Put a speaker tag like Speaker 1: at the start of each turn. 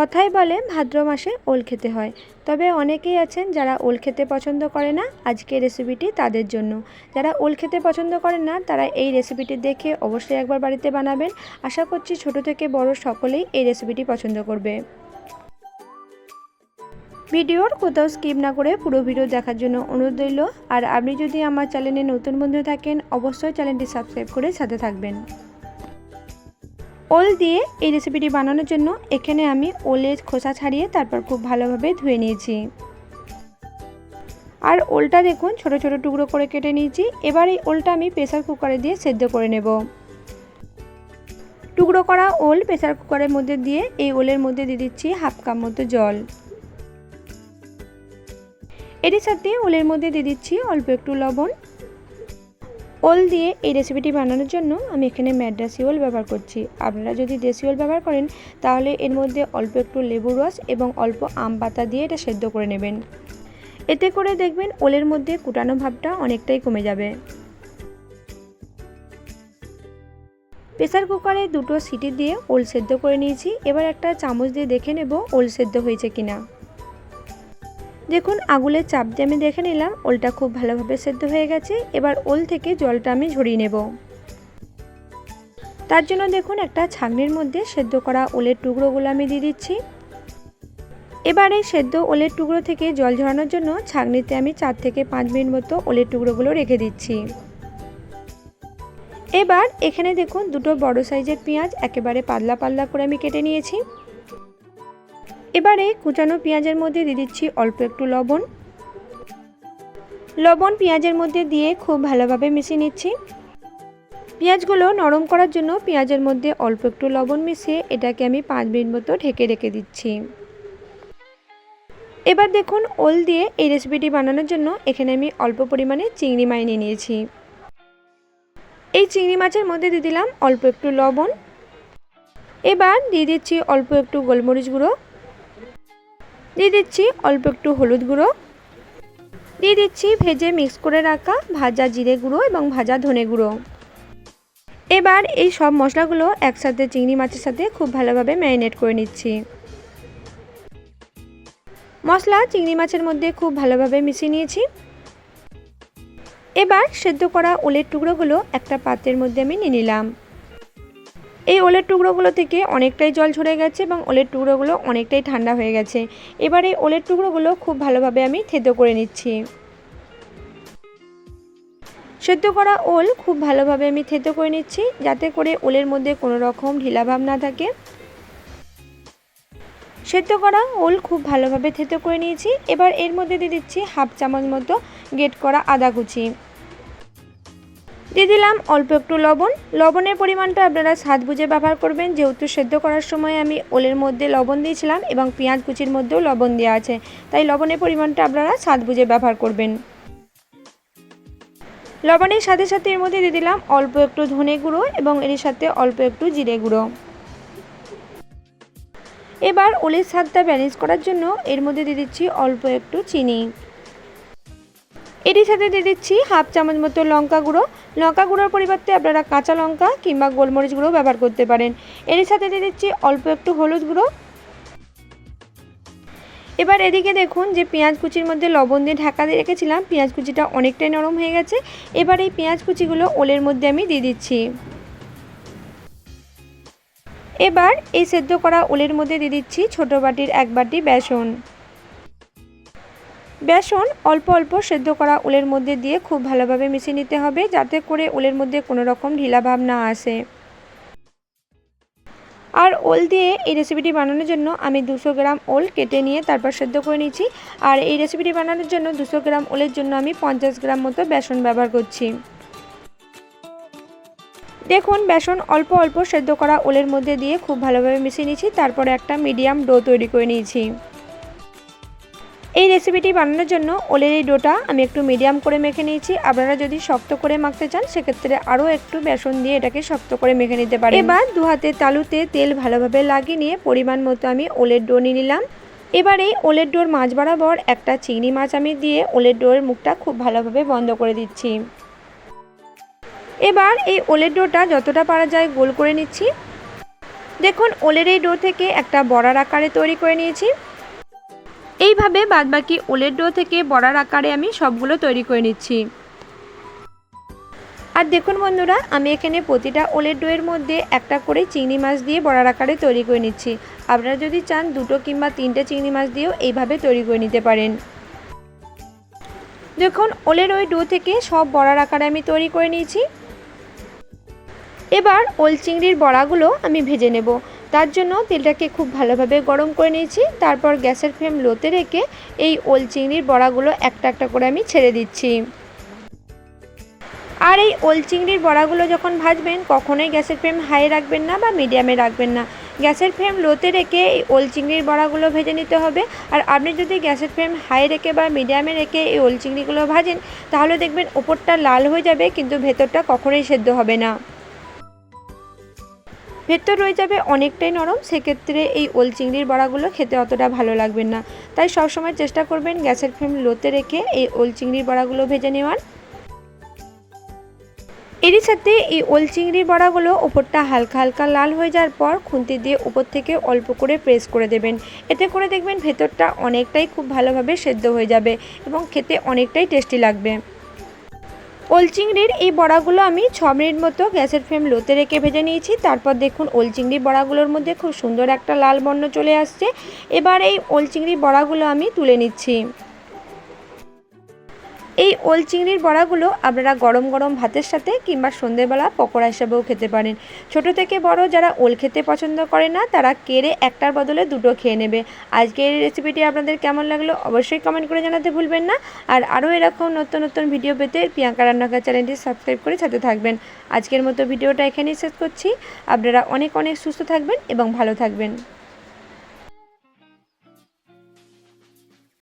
Speaker 1: কথাই বলে ভাদ্র মাসে ওল খেতে হয়। তবে অনেকেই আছেন যারা ওল খেতে পছন্দ করে না আজকে রেসিপিটি তাদের জন্য। যারা ওল খেতে পছন্দ করেন না, তারা এই রেসিপিটি দেখে অবশ্যই একবার বাড়িতে বানাবেন। আশা করছি ছোট থেকে বড় সকলেই এই রেসিপিটি পছন্দ করবে। ভিডিওর কোথাও স্কিপ না করে পুরো ভিডিও দেখার জন্য অনুরোধ রইল। আর আপনি যদি আমার চ্যানেলে নতুন বন্ধু থাকেন, অবশ্যই চ্যানেলটি সাবস্ক্রাইব করে সাথে থাকবেন। ওল দিয়ে এই রেসিপিটি বানানোর জন্য এখানে আমি ওলের খোসা ছাড়িয়ে তারপর খুব ভালোভাবে ধুয়ে নিয়েছি। আর ওলটা দেখুন, ছোট ছোট টুকরো করে কেটে নিয়েছি। এবার এই ওলটা আমি প্রেসার কুকারে দিয়ে সেদ্ধ করে নেব। টুকরো করা ওল প্রেসার কুকারের মধ্যে দিয়ে এই ওলের মধ্যে দিয়ে দিচ্ছি হাফ কাপ মতো জল। এটির সাথে ওলের মধ্যে দিয়ে দিচ্ছি অল্প একটু লবণ। ওল দিয়ে এই রেসিপিটি বানানোর জন্য আমি এখানে ম্যাড্রাসি ওল ব্যবহার করছি। আপনারা যদি দেশি ওল ব্যবহার করেন, তাহলে এর মধ্যে অল্প একটু লেবু রস এবং অল্প আম পাতা দিয়ে এটা সেদ্ধ করে নেবেন। এতে করে দেখবেন ওলের মধ্যে কুটানো ভাবটা অনেকটাই কমে যাবে। প্রেসার কুকারে দুটো সিটি দিয়ে ওল সেদ্ধ করে নিয়েছি। এবার একটা চামচ দিয়ে দেখে নেব ওল সেদ্ধ হয়েছে কিনা। দেখুন আগুলের চাপ দিয়ে আমি দেখে নিলাম, ওলটা খুব ভালোভাবে সেদ্ধ হয়ে গেছে। এবার ওল থেকে জলটা আমি ঝরিয়ে নেব। তার জন্য দেখুন, একটা ছাগনির মধ্যে সেদ্ধ করা ওলের টুকরোগুলো আমি দিয়ে দিচ্ছি। এবারে সেদ্ধ ওলের টুকরো থেকে জল ঝরানোর জন্য ছাগনিতে আমি চার থেকে পাঁচ মিনিট মতো ওলের টুকরোগুলো রেখে দিচ্ছি। এবার এখানে দেখুন, দুটো বড় সাইজের পেঁয়াজ একেবারে পাতলা পাতলা করে আমি কেটে নিয়েছি। এবারে কুচানো পেঁয়াজের মধ্যে দিয়ে দিচ্ছি অল্প একটু লবণ। লবণ পেঁয়াজের মধ্যে দিয়ে খুব ভালোভাবে মিশিয়ে নিচ্ছি। পেঁয়াজগুলো নরম করার জন্য পেঁয়াজের মধ্যে অল্প একটু লবণ মিশিয়ে এটাকে আমি পাঁচ মিনিট মতো ঢেকে রেখে দিচ্ছি। এবার দেখুন, ওল দিয়ে এই রেসিপিটি বানানোর জন্য এখানে আমি অল্প পরিমাণে চিংড়ি মাইনে নিয়েছি। এই চিংড়ি মাছের মধ্যে দিয়ে দিলাম অল্প একটু লবণ। এবার দিয়ে দিচ্ছি অল্প একটু গোলমরিচ গুঁড়ো। দিয়ে দিচ্ছি অল্প একটু হলুদ গুঁড়ো। দিয়ে দিচ্ছি ভেজে মিক্স করে রাখা ভাজা জিরে গুঁড়ো এবং ভাজা ধনে গুঁড়ো। এবার এই সব মশলাগুলো একসাথে চিংড়ি মাছের সাথে খুব ভালোভাবে ম্যারিনেট করে নিচ্ছি। মশলা চিংড়ি মাছের মধ্যে খুব ভালোভাবে মিশিয়ে নিয়েছি। এবার সেদ্ধ করা ওলের টুকরোগুলো একটা পাত্রের মধ্যে আমি নিয়ে নিলাম। এই ওলের টুকরোগুলো থেকে অনেকটাই জল ঝরে গেছে এবং ওলের টুকরোগুলো অনেকটাই ঠান্ডা হয়ে গেছে। এবার এই ওলের টুকরোগুলো খুব ভালোভাবে আমি থেদ্দ করে নিচ্ছি। সেদ্ধ করা ওল খুব ভালোভাবে আমি থেদ্দ করে নিচ্ছি যাতে করে ওলের মধ্যে কোনো রকম ঢিলাভাব না থাকে। সেদ্ধ করা ওল খুব ভালোভাবে থেতো করে নিয়েছি। এবার এর মধ্যে দিয়ে দিচ্ছি হাফ চামচ মতো গেট করা আদা কুচি। দিয়ে দিলাম অল্প একটু লবণ। লবণের পরিমাণটা আপনারা স্বাদ বুঝে ব্যবহার করবেন। যেহেতু সেদ্ধ করার সময় আমি ওলের মধ্যে লবণ দিয়েছিলাম এবং পেঁয়াজ কুচির মধ্যেও লবণ দেওয়া আছে। তাই লবণের পরিমাণটা আপনারা স্বাদ বুঝে ব্যবহার করবেন। লবণের সাথে সাথে এর মধ্যে দিয়ে দিলাম অল্প একটু ধনে গুঁড়ো এবং এর সাথে অল্প একটু জিরে গুঁড়ো। এবার ওলের স্বাদটা ব্যালেন্স করার জন্য এর মধ্যে দিয়ে দিচ্ছি অল্প একটু চিনি। এটির সাথে দিয়ে দিচ্ছি হাফ চামচ মতো লঙ্কা গুঁড়ো। লঙ্কা গুঁড়োর পরিবর্তে আপনারা কাঁচা লঙ্কা কিংবা গোলমরিচ গুঁড়ো ব্যবহার করতে পারেন। এর সাথে দিয়ে দিচ্ছি অল্প একটু হলুদ গুঁড়ো। এবার এদিকে দেখুন যে পেঁয়াজ কুচির মধ্যে লবণ দিয়ে ঢাকা দিয়ে রেখেছিলাম। পেঁয়াজ কুচিটা অনেকটাই নরম হয়ে গেছে। এবার এই পেঁয়াজ কুচিগুলো ওলের মধ্যে আমি দিয়ে দিচ্ছি। এবার এই সেদ্ধ করা ওলের মধ্যে দিয়ে দিচ্ছি ছোটো বাটির এক বাটি বেসন। বেসন অল্প অল্প সেদ্ধ করা ওলের মধ্যে দিয়ে খুব ভালোভাবে মিশিয়ে নিতে হবে যাতে করে ওলের মধ্যে কোনো রকম ঢিলা ভাব না আসে। আর ওল দিয়ে এই রেসিপিটি বানানোর জন্য আমি দুশো গ্রাম ওল কেটে নিয়ে তারপর সেদ্ধ করে নিয়েছি। আর এই রেসিপিটি বানানোর জন্য দুশো গ্রাম ওলের জন্য আমি পঞ্চাশ গ্রাম মতো বেসন ব্যবহার করছি। দেখুন, বেসন অল্প অল্প সেদ্ধ করা ওলের মধ্যে দিয়ে খুব ভালোভাবে মিশিয়ে নিয়েছি। তারপরে একটা মিডিয়াম ডো তৈরি করে নিয়েছি। এই রেসিপিটি বানানোর জন্য ওলের এই ডোটা আমি একটু মিডিয়াম করে মেখে নিয়েছি। আপনারা যদি শক্ত করে মাখতে চান, সেক্ষেত্রে আরও একটু বেসন দিয়ে এটাকে শক্ত করে মেখে নিতে পারেন। এবার দু হাতে তালুতে তেল ভালোভাবে লাগিয়ে নিয়ে পরিমাণ মতো আমি ওলের ডো নিয়ে নিলাম। এবার এই ওলের ডোর মাছ বরাবর একটা চিংড়ি মাছ আমি দিয়ে ওলের ডোরের মুখটা খুব ভালোভাবে বন্ধ করে দিচ্ছি। এবার এই ওলের ডোটা যতটা পারা যায় গোল করে নিচ্ছি। দেখুন, ওলের এই ডো থেকে একটা বড়ার আকারে তৈরি করে নিয়েছি। এইভাবে বাদবাকি ওলের ডো থেকে বড়ার আকারে আমি সবগুলো তৈরি করে নিচ্ছি। আর দেখুন বন্ধুরা, আমি এখানে প্রতিটা ওলের ডোয়ের মধ্যে একটা করে চিংড়ি মাছ দিয়ে বড়ার আকারে তৈরি করে নিচ্ছি। আপনারা যদি চান, দুটো কিংবা তিনটে চিংড়ি মাছ দিয়েও এইভাবে তৈরি করে নিতে পারেন। দেখুন, ওলের ওই ডো থেকে সব বড়ার আকারে আমি তৈরি করে নিয়েছি। এবার ওল চিংড়ির বড়াগুলো আমি ভেজে নেব। তার জন্য তেলটাকে খুব ভালোভাবে গরম করে নিয়েছি। তারপর গ্যাসের ফ্লেম লোতে রেখে এই ওল চিংড়ির বড়াগুলো একটা একটা করে আমি ছেড়ে দিচ্ছি। আর এই ওল চিংড়ির বড়াগুলো যখন ভাজবেন, কখনোই গ্যাসের ফ্লেম হাই রাখবেন না বা মিডিয়ামে রাখবেন না। গ্যাসের ফ্লেম লোতে রেখে এই ওল চিংড়ির বড়াগুলো ভেজে নিতে হবে। আর আপনি যদি গ্যাসের ফ্লেম হাই রেখে বা মিডিয়ামে রেখে এই ওল চিংড়িগুলো ভাজেন, তাহলে দেখবেন ওপরটা লাল হয়ে যাবে, কিন্তু ভেতরটা কখনোই সেদ্ধ হবে না। ভেতর রয়ে যাবে অনেকটাই নরম, সেক্ষেত্রে এই ওল চিংড়ির বড়াগুলো খেতে অতটা ভালো লাগবে না। তাই সবসময় চেষ্টা করবেন গ্যাসের ফ্লেম লোতে রেখে এই ওল চিংড়ির বড়াগুলো ভেজে নেওয়ার। এরই সাথে এই ওল চিংড়ির বড়াগুলো ওপরটা হালকা হালকা লাল হয়ে যাওয়ার পর খুন্তি দিয়ে উপর থেকে অল্প করে প্রেস করে দেবেন। এতে করে দেখবেন ভেতরটা অনেকটাই খুব ভালোভাবে সেদ্ধ হয়ে যাবে এবং খেতে অনেকটাই টেস্টি লাগবে। ওল চিংড়ির এই বড়াগুলো আমি ছ মিনিট মতো গ্যাসের ফ্লেম লোতে রেখে ভেজে নিয়েছি। তারপর দেখুন ওল চিংড়ির বড়াগুলোর মধ্যে খুব সুন্দর একটা লাল বর্ণ চলে আসছে। এবার এই ওল চিংড়ির বড়াগুলো আমি তুলে নিচ্ছি। এই ওল চিংড়ির বড়াগুলো আপনারা গরম গরম ভাতের সাথে কিংবা সন্ধেবেলা পকোড়া হিসাবেও খেতে পারেন। ছোট থেকে বড় যারা ওল খেতে পছন্দ করে না, তারা কেড়ে একটার বদলে দুটো খেয়ে নেবে। আজকে এই রেসিপিটি আপনাদের কেমন লাগল অবশ্যই কমেন্ট করে জানাতে ভুলবেন না। আর আরও এরকম নতুন নতুন ভিডিও পেতে প্রিয়াঙ্কা রান্নাঘর চ্যানেলটি সাবস্ক্রাইব করে সাথে থাকবেন। আজকের মতো ভিডিওটা এখানেই শেষ করছি। আপনারা অনেক অনেক সুস্থ থাকবেন এবং ভালো থাকবেন।